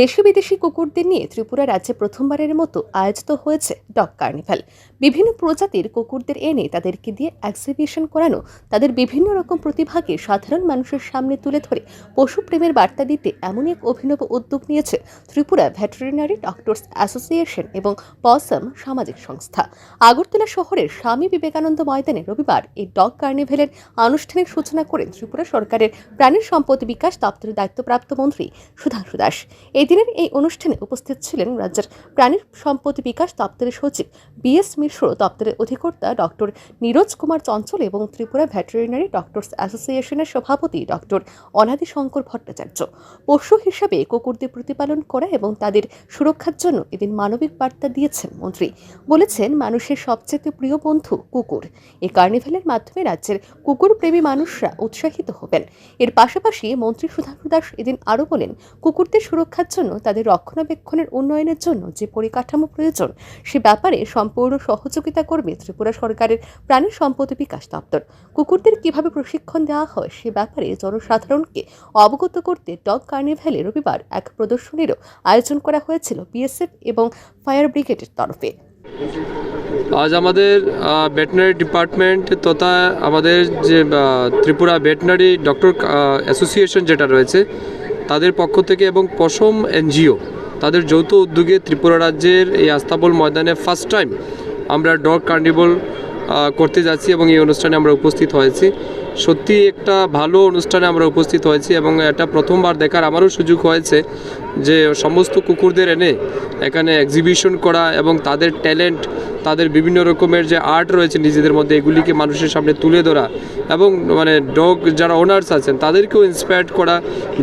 দেশি বিদেশি কুকুরদের নিয়ে ত্রিপুরা রাজ্যে প্রথমবারের মতো আয়োজিত হয়েছে ডগ কার্নিভাল। বিভিন্ন প্রজাতির কুকুরদের এনে তাদেরকে দিয়ে এক্সিবিশন করানো, তাদের বিভিন্ন রকম প্রতিভাকে সাধারণ মানুষের সামনে তুলে ধরে পশুপ্রেমের বার্তা দিতে এমন এক অভিনব উদ্যোগ নিয়েছে ত্রিপুরা ভেটেরিনারি ডক্টরস অ্যাসোসিয়েশন এবং পসম সামাজিক সংস্থা। আগরতলা শহরের স্বামী বিবেকানন্দ ময়দানে রবিবার এই ডগ কার্নিভেলের আনুষ্ঠানিক সূচনা করেন ত্রিপুরা সরকারের প্রাণী সম্পদ বিকাশ দপ্তরের দায়িত্বপ্রাপ্ত মন্ত্রী সুধাংশু দাস। এই দিনের এই অনুষ্ঠানে উপস্থিত ছিলেন রাজ্যের প্রাণী সম্পদ বিকাশ দপ্তরের সচিব বি এস মিশ্র দপ্তরের অধিকর্তা ডক্টর নীরজ কুমার চঞ্চল এবং ত্রিপুরা ভেটেরিনারি ডক্টরস অ্যাসোসিয়েশনের সভাপতি ডক্টর অনাদি শঙ্কর ভট্টাচার্য। পশু হিসাবে কুকুরদের প্রতিপালন করা এবং তাদের সুরক্ষার জন্য এদিন মানবিক বার্তা দিয়েছেন মন্ত্রী। বলেছেন, মানুষের সবচেয়ে প্রিয় বন্ধু কুকুর। এই কার্নিভ্যালের মাধ্যমে রাজ্যের কুকুর প্রেমী মানুষরা উৎসাহিত হবেন। এর পাশাপাশি মন্ত্রী সুধাংশু দাস এদিন আরও বলেন, কুকুরদের সুরক্ষার জন্য, তাদের রক্ষণাবেক্ষণের উন্নয়নের জন্য যে পরিকাঠামো প্রয়োজন, সে ব্যাপারে সম্পূর্ণ সহযোগিতা করবে ত্রিপুরা সরকারের প্রাণী সম্পদ বিকাশ দপ্তর। কুকুরদের কীভাবে প্রশিক্ষণ দেওয়া হয়, সে ব্যাপারে জনসাধারণকে অবগত করতে ডগ কার্নিভ্যালে রবিবার এক প্রদর্শনীরও আয়োজন করা হয়েছিল বিএসএফ এবং ফায়ার ব্রিগেডের তরফে। আজ আমাদের ভেটেনারি ডিপার্টমেন্ট তথা আমাদের যে ত্রিপুরা ভেটেনারি ডক্টর অ্যাসোসিয়েশন যেটা রয়েছে তাদের পক্ষ থেকে এবং পশম এনজিও, তাদের যৌথ উদ্যোগে ত্রিপুরা রাজ্যের এই আস্তাবল ময়দানে ফার্স্ট টাইম আমরা ডগ কার্নিভল করতে যাচ্ছি এবং এই অনুষ্ঠানে আমরা উপস্থিত হয়েছি। সত্যি একটা ভালো অনুষ্ঠানে আমরা উপস্থিত হয়েছি এবং এটা প্রথমবার দেখার আমারও সুযোগ হয়েছে যে সমস্ত কুকুরদের এনে এখানে এক্সিবিশন করা এবং তাদের ট্যালেন্ট তাদের বিভিন্ন রকমের যে আর্ট রয়েছে নিজেদের মধ্যে, এগুলিকে মানুষের সামনে তুলে ধরা এবং মানে ডগ যারা ওনার্স আছেন, তাদেরকেও ইন্সপায়ার্ড করা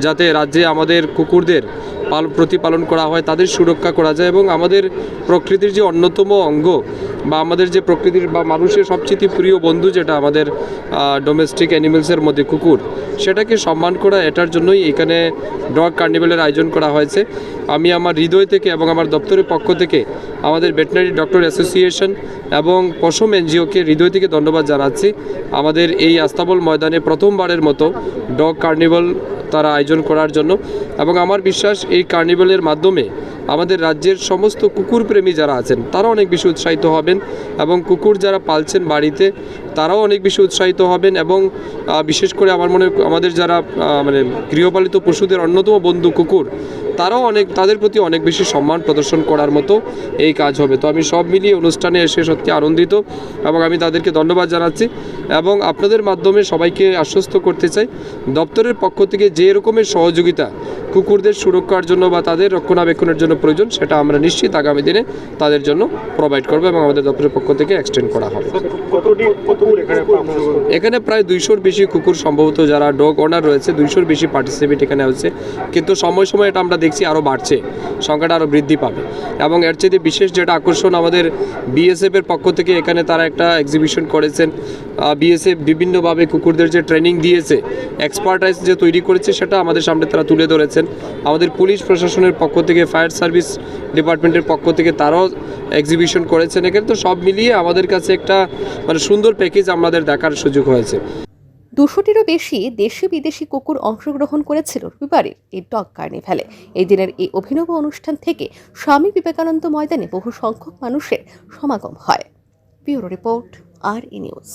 যাতে রাজ্যে আমাদের কুকুরদের পাল, প্রতিপালন করা হয়, তাদের সুরক্ষা করা যায় এবং আমাদের প্রকৃতির যে অন্যতম অঙ্গ বা আমাদের যে প্রকৃতির বা মানুষের সবচেয়ে প্রিয় বন্ধু যেটা আমাদের ডোমেস্টিক অ্যানিমেলসের মধ্যে কুকুর, সেটাকে সম্মান করা, এটার জন্যই এখানে ডগ কার্নিভেলের আয়োজন করা হয়েছে। আমি আমার হৃদয় থেকে এবং আমার দপ্তরের পক্ষ থেকে আমাদের ভেটেনারি ডক্টর অ্যাসোসিয়েশন এবং পশম এনজিওকে হৃদয় থেকে ধন্যবাদ জানাচ্ছি। আমাদের এই আস্তাবল ময়দানে প্রথমবারের মতো ডগ কার্নিভাল তারা আয়োজন করার জন্য এবং আমার বিশ্বাস এই কার্নিভালের মাধ্যমে আমাদের রাজ্যের সমস্ত কুকুর প্রেমী যারা আছেন তারা অনেক বেশি উৎসাহিত হবেন এবং কুকুর যারা পালছেন বাড়িতে তারাও অনেক বেশি উৎসাহিত হবেন এবং বিশেষ করে আমার মনে, আমাদের যারা মানে গৃহপালিত পশুদের অন্যতম বন্ধু কুকুর, তারাও অনেক, তাদের প্রতি অনেক বেশি সম্মান প্রদর্শন করার মতো এই কাজ হবে। তো আমি সব মিলিয়ে অনুষ্ঠানে এসে সত্যি আনন্দিত এবং আমি তাদেরকে ধন্যবাদ জানাচ্ছি এবং আপনাদের মাধ্যমে সবাইকে আশ্বস্ত করতে চাই, দপ্তরের পক্ষ থেকে যে রকমের সহযোগিতা কুকুরদের সুরক্ষার জন্য বা তাদের রক্ষণাবেক্ষণের জন্য প্রয়োজন, সেটা আমরা নিশ্চিত আগামী দিনে তাদের জন্য প্রোভাইড করব এবং আমাদের দপ্তরের পক্ষ থেকে এক্সটেন্ড করা হবে। এখানে প্রায় দুইশোর বেশি কুকুর সম্ভবত যারা ডগ ওনার রয়েছে, দুইশোর বেশি পার্টিসিপেট এখানে হচ্ছে। কিন্তু সময় সময় এটা আমরা দেখছি আরও বাড়ছে, সংখ্যাটা আরও বৃদ্ধি পাবে। এবং এর চেয়ে বিশেষ যেটা আকর্ষণ আমাদের বিএসএফ এর পক্ষ থেকে এখানে তারা একটা এক্সিবিশন করেছেন। বিএসএফ বিভিন্নভাবে কুকুরদের যে ট্রেনিং দিয়েছে এক্সপার্টাইজ যে তৈরি করেছে, সেটা আমাদের সামনে তারা তুলে ধরেছেন। আমাদের পুলিশ প্রশাসনের পক্ষ থেকে ফায়ার সার্ভিস ডিপার্টমেন্টের পক্ষ থেকে তারাও এক্সিবিশন করেছেন। এখানে তো সব মিলিয়ে আমাদের কাছে একটা মানে সুন্দর প্যাকেজ আমাদের দেখার সুযোগ হয়েছে। দুশোটিরও বেশি দেশি বিদেশি কুকুর অংশগ্রহণ করেছিল রবিবারের এই ডগ কার্নিভ্যালে। এই দিনের এই অভিনব অনুষ্ঠান থেকে স্বামী বিবেকানন্দ ময়দানে বহু সংখ্যক মানুষের সমাগম হয়। Bureau report, R E news.